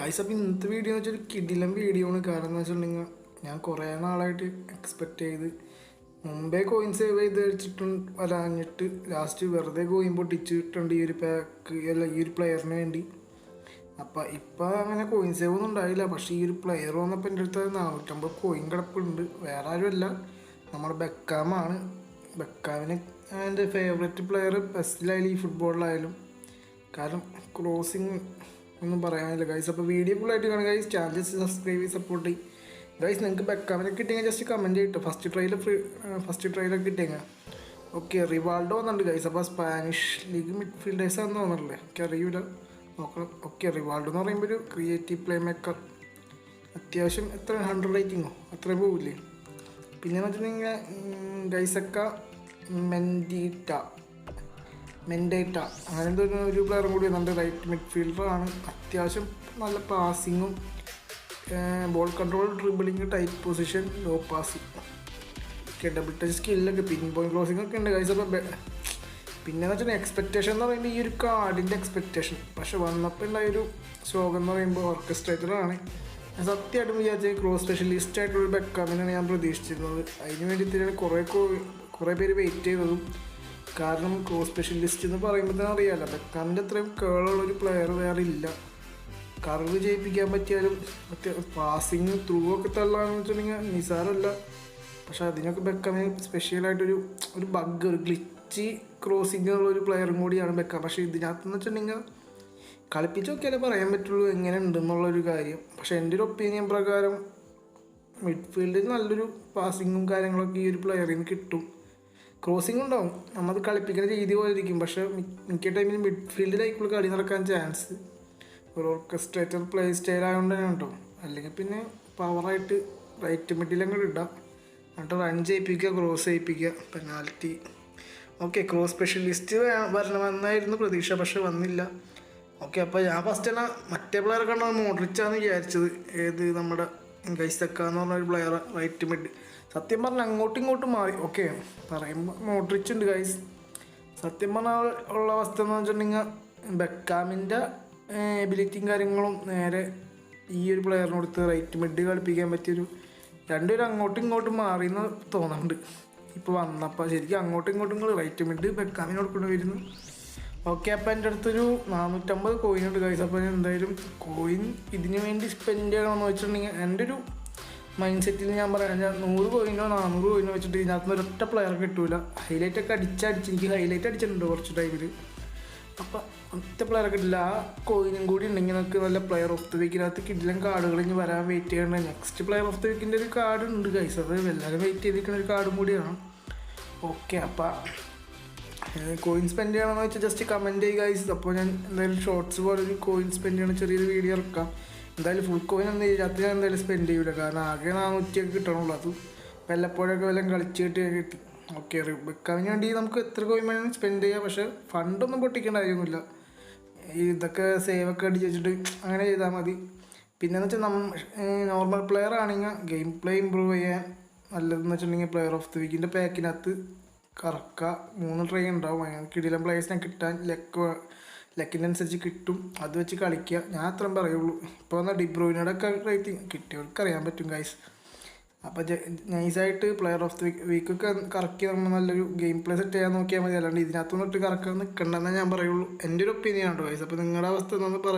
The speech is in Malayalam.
ഗൈസ് അപ്പോൾ ഇന്നത്തെ വീഡിയോ എന്ന് വെച്ചാൽ കിടിലം വീഡിയോ ആണ്. കാരണം എന്ന് വെച്ചിട്ടുണ്ടെങ്കിൽ ഞാൻ കുറേ നാളായിട്ട് എക്സ്പെക്റ്റ് ചെയ്ത് മുമ്പേ കോയിൻ സേവ് ചെയ്ത് വെച്ചിട്ടുണ്ട് വരാഞ്ഞിട്ട് ലാസ്റ്റ് വെറുതെ കോയിൻ പൊട്ടിച്ചിട്ടുണ്ട് ഈ ഒരു പാക്ക് അല്ല ഈ ഒരു പ്ലെയറിന് വേണ്ടി. അപ്പം ഇപ്പം അങ്ങനെ കോയിൻ സേവ് ഒന്നും ഉണ്ടായില്ല. പക്ഷേ ഈ ഒരു പ്ലെയർ വന്നപ്പോൾ എന്റെ അടുത്ത് നാനൂറ്റമ്പത് കോയിൻ കിടപ്പുണ്ട്. വേറെ ആരുമല്ല. നമ്മുടെ ബെക്കാമാണ് ബെക്കാമിന് എന്റെ ഫേവറേറ്റ് പ്ലെയർ ബെസ്റ്റിലായാലും ഈ ഫുട്ബോളിലായാലും കാരണം ക്രോസിങ് ഒന്നും പറയാനില്ല ഗൈസ് അപ്പോൾ വീഡിയോ ഫുള്ളായിട്ട് കാണുക ഗൈസ് ചാനൽ സബ്സ്ക്രൈബ് ചെയ്ത് സപ്പോർട്ട് ചെയ്യും ഗൈസ് നിങ്ങൾക്ക് ബെക്കാമിനെ കിട്ടിയെങ്കിൽ ജസ്റ്റ് കമന്റ് ചെയ്തിട്ട് ഫസ്റ്റ് ട്രയൽ ഫ്രീ ഫസ്റ്റ് ട്രയലൊക്കെ കിട്ടിയെങ്കിൽ ഓക്കെ റിവാൾഡോ വന്നിട്ടുണ്ട് ഗൈസ് അപ്പോൾ സ്പാനിഷ് ലീഗ് മിഡ്ഫീൽഡേഴ്സ് ആണെന്ന് തോന്നുന്നില്ലേ എനിക്ക് അറിയില്ല നോക്കണം. ഓക്കെ റിവാൾഡോ എന്ന് പറയുമ്പോൾ ഒരു ക്രിയേറ്റീവ് പ്ലേ മേക്കർ അത്യാവശ്യം എത്ര ഹൺഡ്രഡ് റേറ്റിങ്ങോ അത്രയും പോവില്ലേ? പിന്നെന്ന് വെച്ചിട്ടുണ്ടെങ്കിൽ ഗൈസക്ക മെൻഡീറ്റ മെൻഡേറ്റ അങ്ങനെ എന്തോ ഒരു പ്ലെയറും കൂടി നല്ല റൈറ്റ് മിഡ്ഫീൽഡറാണ് അത്യാവശ്യം നല്ല പാസിങ്ങും ball control dribbling tight position low pass ഒക്കെ ഡബിൾ ടച്ച് സ്കില്ലൊക്കെ പിൻ പോയിന്റ് ക്ലോസിംഗ് ഒക്കെ ഉണ്ട് കൈസ് അപ്പം പിന്നെന്ന് വെച്ചാൽ എക്സ്പെക്റ്റേഷൻ എന്ന് പറയുമ്പോൾ ഈ ഒരു കാർഡിന്റെ എക്സ്പെക്റ്റേഷൻ പക്ഷെ വന്നപ്പോൾ ഉണ്ടായൊരു ശോകം എന്ന് പറയുമ്പോൾ ഓർക്കസ്ട്രേറ്ററാണ് ഞാൻ സത്യമായിട്ടും വിചാരിച്ചത് ക്രോസ് സ്പെഷ്യലിസ്റ്റ് ആയിട്ടുള്ള ബെക്കാമിനാണ് ഞാൻ പ്രതീക്ഷിച്ചിരുന്നത്. അതിന് വേണ്ടി തന്നെയാണ് കുറേ കുറേ പേര് വെയിറ്റ് ചെയ്തതും കാരണം ക്രോസ് സ്പെഷ്യലിസ്റ്റ് എന്ന് പറയുമ്പോൾ അറിയാമല്ലോ ബെക്കാമിന്റെ അത്രയും കേളുള്ള ഒരു പ്ലെയർ വേറെ ഇല്ല. കർവ് ജയിപ്പിക്കാൻ പറ്റിയാലും മറ്റേ പാസിങ് ത്രൂ ഒക്കെ തള്ളാന്ന് വെച്ചിട്ടുണ്ടെങ്കിൽ നിസാരമല്ല പക്ഷെ അതിനൊക്കെ ബെക്കാമിന് സ്പെഷ്യലായിട്ടൊരു ഒരു ബഗ് ഒരു ഗ്ലിച്ച് ക്രോസിംഗ് ഉള്ള ഒരു പ്ലെയറും കൂടിയാണ് ബെക്കാം. പക്ഷേ ഇതിനകത്തെന്ന് വെച്ചിട്ടുണ്ടെങ്കിൽ കളിപ്പിച്ച് നോക്കിയാലേ പറയാൻ പറ്റുള്ളൂ എങ്ങനെ ഉണ്ടെന്നുള്ളൊരു കാര്യം. പക്ഷെ എന്റെ ഒരു ഒപ്പീനിയൻ പ്രകാരം മിഡ്ഫീൽഡിൽ നല്ലൊരു പാസിങ്ങും കാര്യങ്ങളൊക്കെ ഈ ഒരു പ്ലെയറിന് കിട്ടും. ക്രോസിംഗ് ഉണ്ടാവും. നമ്മൾ കളിപ്പിക്കുന്ന രീതി പോലെ ഇരിക്കും പക്ഷെ മിക്ക ടൈമിൽ മിഡ്ഫീൽഡിലായിരിക്കും കളി നടക്കാൻ ചാൻസ് ഒരു ഓർക്കസ്ട്രേറ്റർ പ്ലേ സ്റ്റൈൽ ആയതുകൊണ്ട് തന്നെ ഉണ്ടോ അല്ലെങ്കിൽ പിന്നെ പവറായിട്ട് റൈറ്റ് മിഡിലങ്ങോട്ട് ഇടാം. എന്നിട്ട് റൺ ചെയ്യിപ്പിക്കുക ക്രോസ് ചെയ്യിപ്പിക്കുക പെനാൽറ്റി ഓക്കെ ക്രോസ് സ്പെഷ്യലിസ്റ്റ് വരണമെന്നായിരുന്നു പ്രതീക്ഷ പക്ഷെ വന്നില്ല. ഓക്കെ അപ്പോൾ ഞാൻ ഫസ്റ്റ് തന്നെ മറ്റേ പ്ലെയർ കണ്ടാൽ മോഡ്രിച്ചാന്ന് വിചാരിച്ചത്. ഏത് നമ്മുടെ ഗൈസക്ക എന്ന് പറഞ്ഞ ഒരു പ്ലെയർ റൈറ്റ് മിഡ് സത്യം പറഞ്ഞാൽ അങ്ങോട്ടും ഇങ്ങോട്ടും മാറി. ഓക്കെ പറയുമ്പോൾ മോട്ടറിച്ചുണ്ട് ഗൈസ് സത്യം പറഞ്ഞാൽ ഉള്ള അവസ്ഥ എന്ന് വെച്ചിട്ടുണ്ടെങ്കിൽ ബെക്കാമിന്റെ എബിലിറ്റിയും കാര്യങ്ങളും നേരെ ഈ ഒരു പ്ലെയറിന് കൊടുത്ത് റൈറ്റ് മിഡ് കളിപ്പിക്കാൻ പറ്റിയൊരു രണ്ടുപേരും അങ്ങോട്ടും ഇങ്ങോട്ടും മാറി എന്ന് തോന്നുന്നുണ്ട്. ഇപ്പോൾ വന്നപ്പോൾ ശരിക്കും അങ്ങോട്ടും ഇങ്ങോട്ടും റൈറ്റ് മിഡ് ബെക്കാമിന് കൊടുക്കേണ്ടി വരുന്നു ഓക്കെ അപ്പോൾ എന്റെ അടുത്തൊരു നാനൂറ്റമ്പത് കോയിൻ ഉണ്ട് കഴിച്ചു അപ്പോൾ ഞാൻ എന്തായാലും കോയിൻ ഇതിന് വേണ്ടി സ്പെൻഡ് ചെയ്യണമെന്ന് വെച്ചിട്ടുണ്ടെങ്കിൽ എന്റെ ഒരു മൈൻഡ് സെറ്റിൽ ഞാൻ പറയാം ഞാൻ നൂറ് കോയിനോ നാനൂറ് കോയിനോ വെച്ചിട്ട് ഇതിനകത്ത് ഒരൊറ്റ പ്ലെയർ കിട്ടൂല. ഹൈലൈറ്റ് ഒക്കെ അടിച്ചടിച്ച് എനിക്ക് ഹൈലൈറ്റ് അടിച്ചിട്ടുണ്ട് കുറച്ച് ടൈമിൽ അപ്പം ഒറ്റ പ്ലെയർ കിട്ടില്ല. ആ കോയിനും കൂടി ഉണ്ടെങ്കിൽ നമുക്ക് നല്ല പ്ലെയർ ഓഫ് ദ വീക്കിനകത്ത് കിടിലം കാർഡുകൾ ഇനി വരാൻ വെയിറ്റ് ചെയ്യേണ്ട. നെക്സ്റ്റ് പ്ലെയർ ഓഫ് ദ വീക്കിന്റെ ഒരു കാർഡ് ഉണ്ട് കൈസ് അത് എല്ലാവരും വെയിറ്റ് ചെയ്തിരിക്കുന്ന ഒരു കാർഡും കൂടിയാണ്. ഓക്കെ അപ്പം കോയിൻ സ്പെൻഡ് ചെയ്യണമെന്ന് വെച്ചാൽ ജസ്റ്റ് കമന്റ് ചെയ്യുക ഗൈസ് അപ്പോൾ ഞാൻ എന്തായാലും ഷോർട്സ് പോലെ ഒരു കോയിൻ സ്പെൻഡ് ചെയ്യണ ചെറിയൊരു വീഡിയോ ഇറക്കാം. എന്തായാലും ഫുൾ കോയിൻ ഒന്നും ഇതിനകത്ത് ഞാൻ എന്തായാലും സ്പെൻഡ് ചെയ്യൂല. കാരണം ആകെ നാനൂറ്റിയൊക്കെ കിട്ടണുള്ളൂ. അത് വല്ലപ്പോഴൊക്കെ വല്ലതും കളിച്ച് കിട്ടി. ഓക്കെ വെക്കാൻ വേണ്ടി നമുക്ക് എത്ര കോയിൻ വേണമെങ്കിലും സ്പെൻഡ് ചെയ്യാം. പക്ഷേ ഫണ്ടൊന്നും പൊട്ടിക്കേണ്ട കാര്യമൊന്നുമില്ല. ഇതൊക്കെ സേവ് ഒക്കെ അടിച്ച് വെച്ചിട്ട് അങ്ങനെ ചെയ്താൽ മതി. പിന്നെന്ന് വെച്ചാൽ നമ്മൾ നോർമൽ പ്ലെയർ ആണെങ്കിൽ ഗെയിം പ്ലേ ഇമ്പ്രൂവ് ചെയ്യാൻ നല്ലതെന്ന് വെച്ചിട്ടുണ്ടെങ്കിൽ പ്ലെയർ ഓഫ് ദി വീക്കിന്റെ പാക്കിനകത്ത് കറക്കുക മൂന്ന് ട്രൈ ഉണ്ടാവും കിടിലം പ്ലേയേഴ്സിനെ കിട്ടാൻ ലക്ക് ലക്കിനനുസരിച്ച് കിട്ടും. അത് വെച്ച് കളിക്കുക ഞാൻ അത്രയും പറയുള്ളൂ. ഇപ്പോൾ വന്ന ഡിബ്രോയിനോടെ ഒക്കെ റേറ്റിംഗ് കിട്ടിയവർക്ക് അറിയാൻ പറ്റും ഗൈസ് അപ്പോൾ നൈസായിട്ട് പ്ലെയർ ഓഫ് ദി വീക്ക് ഒക്കെ കറക്കി നമ്മൾ നല്ലൊരു ഗെയിം പ്ലേ സെറ്റ് ചെയ്യാൻ നോക്കിയാൽ മതി. അല്ലാണ്ട് ഇതിനകത്തുനിന്ന് ഇട്ട് കറക്കാൻ നിൽക്കണ്ടെന്നേ ഞാൻ പറയുള്ളൂ. എന്റെ ഒരു ഒപ്പീനിയൻ ആണ് ഗൈസ് അപ്പോൾ നിങ്ങളുടെ അവസ്ഥ എന്നൊന്ന് പറ